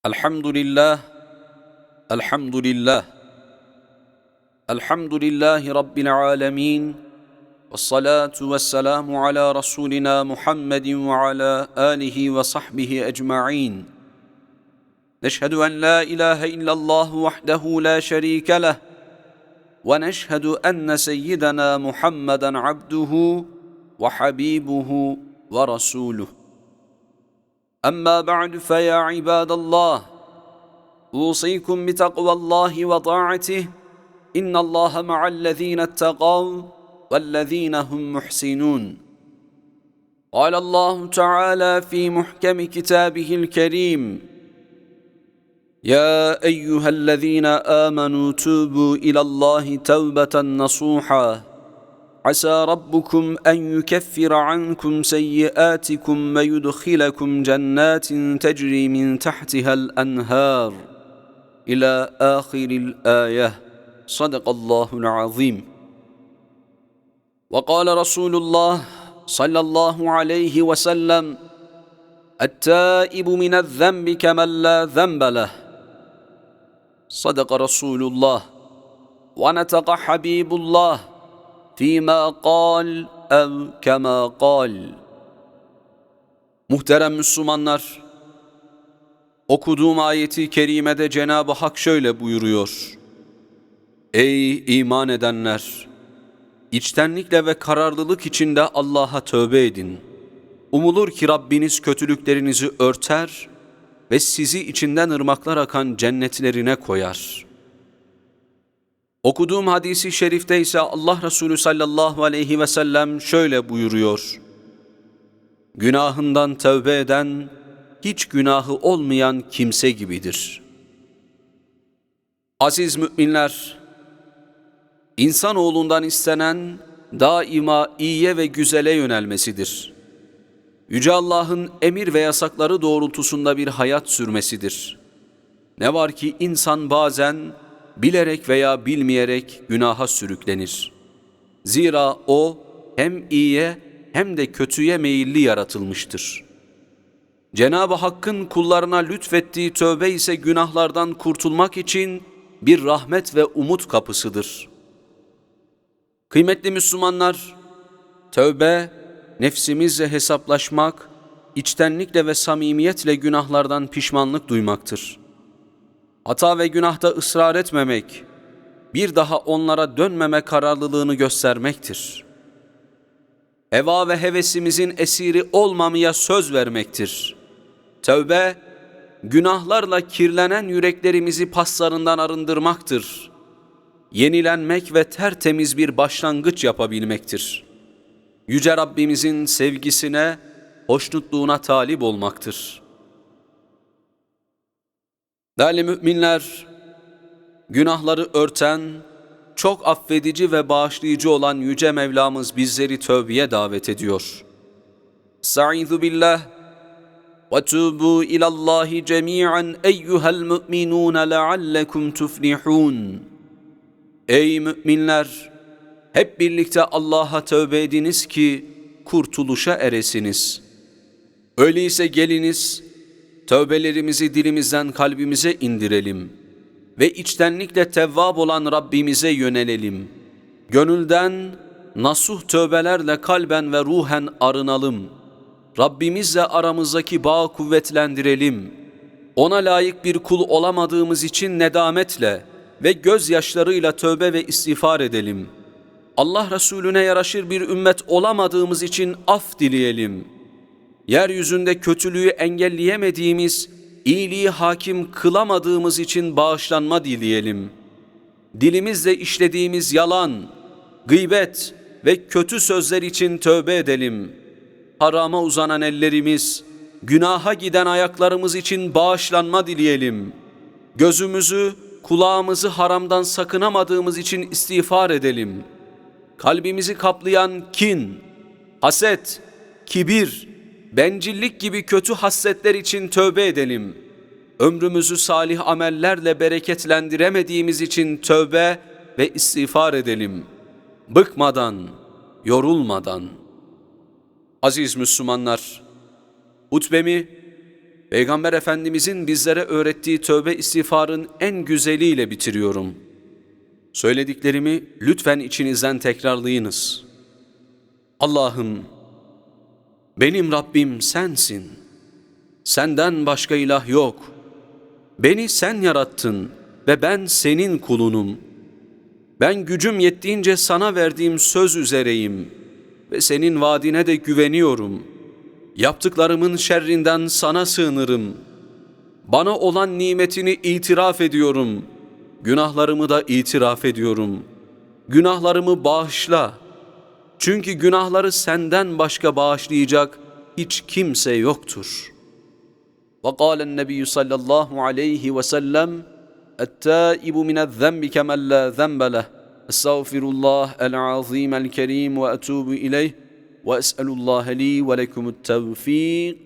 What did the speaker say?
الحمد لله الحمد لله الحمد لله رب العالمين والصلاة والسلام على رسولنا محمد وعلى آله وصحبه أجمعين. نشهد أن لا إله إلا الله وحده لا شريك له ونشهد أن سيدنا محمدا عبده وحبيبه ورسوله. أما بعد فيا عباد الله أوصيكم بتقوى الله وطاعته إن الله مع الذين اتقوا والذين هم محسنون. قال الله تعالى في محكم كتابه الكريم يا أيها الذين آمنوا توبوا إلى الله توبة نصوحاً. عسى ربكم أن يكفر عنكم سيئاتكم ويدخلكم جنات تجري من تحتها الأنهار. إلى آخر الآية. صدق الله العظيم. وقال رسول الله صلى الله عليه وسلم التائب من الذنب كمن لا ذنب له. صدق رسول الله. ونطق حبيب الله. fîmâ kal ev kemâ kal. Muhterem Müslümanlar, okuduğum ayeti kerimede Cenab-ı Hak şöyle buyuruyor. Ey iman edenler! İçtenlikle ve kararlılık içinde Allah'a tövbe edin. Umulur ki Rabbiniz kötülüklerinizi örter ve sizi içinden ırmaklar akan cennetlerine koyar.'' Okuduğum hadisi şerifte ise Allah Resulü sallallahu aleyhi ve sellem şöyle buyuruyor. Günahından tövbe eden, hiç günahı olmayan kimse gibidir. Aziz müminler, insanoğlundan istenen daima iyiye ve güzele yönelmesidir. Yüce Allah'ın emir ve yasakları doğrultusunda bir hayat sürmesidir. Ne var ki insan bazen bilerek veya bilmeyerek günaha sürüklenir. Zira o hem iyiye hem de kötüye meyilli yaratılmıştır. Cenab-ı Hakk'ın kullarına lütfettiği tövbe ise günahlardan kurtulmak için bir rahmet ve umut kapısıdır. Kıymetli Müslümanlar, tövbe, nefsimizle hesaplaşmak, içtenlikle ve samimiyetle günahlardan pişmanlık duymaktır hata ve günahta ısrar etmemek, bir daha onlara dönmeme kararlılığını göstermektir. Eva ve hevesimizin esiri olmamaya söz vermektir. Tövbe, günahlarla kirlenen yüreklerimizi paslarından arındırmaktır. Yenilenmek ve tertemiz bir başlangıç yapabilmektir. Yüce Rabbimizin sevgisine, hoşnutluğuna talip olmaktır.'' Değerli müminler, günahları örten, çok affedici ve bağışlayıcı olan Yüce Mevlamız bizleri tövbeye davet ediyor. Sa'idhu billah ve tubu ilallahi cemi'an eyyuhel müminun leallekum tuflihun. Ey müminler! Hep birlikte Allah'a tövbe ediniz ki kurtuluşa eresiniz. Öyleyse geliniz, Tövbelerimizi dilimizden kalbimize indirelim ve içtenlikle tevvab olan Rabbimize yönelelim. Gönülden nasuh tövbelerle kalben ve ruhen arınalım. Rabbimizle aramızdaki bağı kuvvetlendirelim. Ona layık bir kul olamadığımız için nedametle ve gözyaşlarıyla tövbe ve istiğfar edelim. Allah Resulüne yaraşır bir ümmet olamadığımız için af dileyelim.'' Yeryüzünde kötülüğü engelleyemediğimiz, iyiliği hakim kılamadığımız için bağışlanma dileyelim. Dilimizle işlediğimiz yalan, gıybet ve kötü sözler için tövbe edelim. Harama uzanan ellerimiz, günaha giden ayaklarımız için bağışlanma dileyelim. Gözümüzü, kulağımızı haramdan sakınamadığımız için istiğfar edelim. Kalbimizi kaplayan kin, haset, kibir, bencillik gibi kötü hasletler için tövbe edelim. Ömrümüzü salih amellerle bereketlendiremediğimiz için tövbe ve istiğfar edelim. Bıkmadan, yorulmadan. Aziz Müslümanlar, hutbemi Peygamber Efendimizin bizlere öğrettiği tövbe istiğfarın en güzeliyle bitiriyorum. Söylediklerimi lütfen içinizden tekrarlayınız. Allah'ım, benim Rabbim sensin. Senden başka ilah yok. Beni sen yarattın ve ben senin kulunum. Ben gücüm yettiğince sana verdiğim söz üzereyim ve senin vaadine de güveniyorum. Yaptıklarımın şerrinden sana sığınırım. Bana olan nimetini itiraf ediyorum. Günahlarımı da itiraf ediyorum. Günahlarımı bağışla. Çünkü günahları senden başka bağışlayacak hiç kimse yoktur. وقال النبي صلى الله عليه وسلم التائب من الذنب كمن لا ذنب له استغفر الله العظيم الكريم واتوب اليه واسال الله لي ولكم التوفيق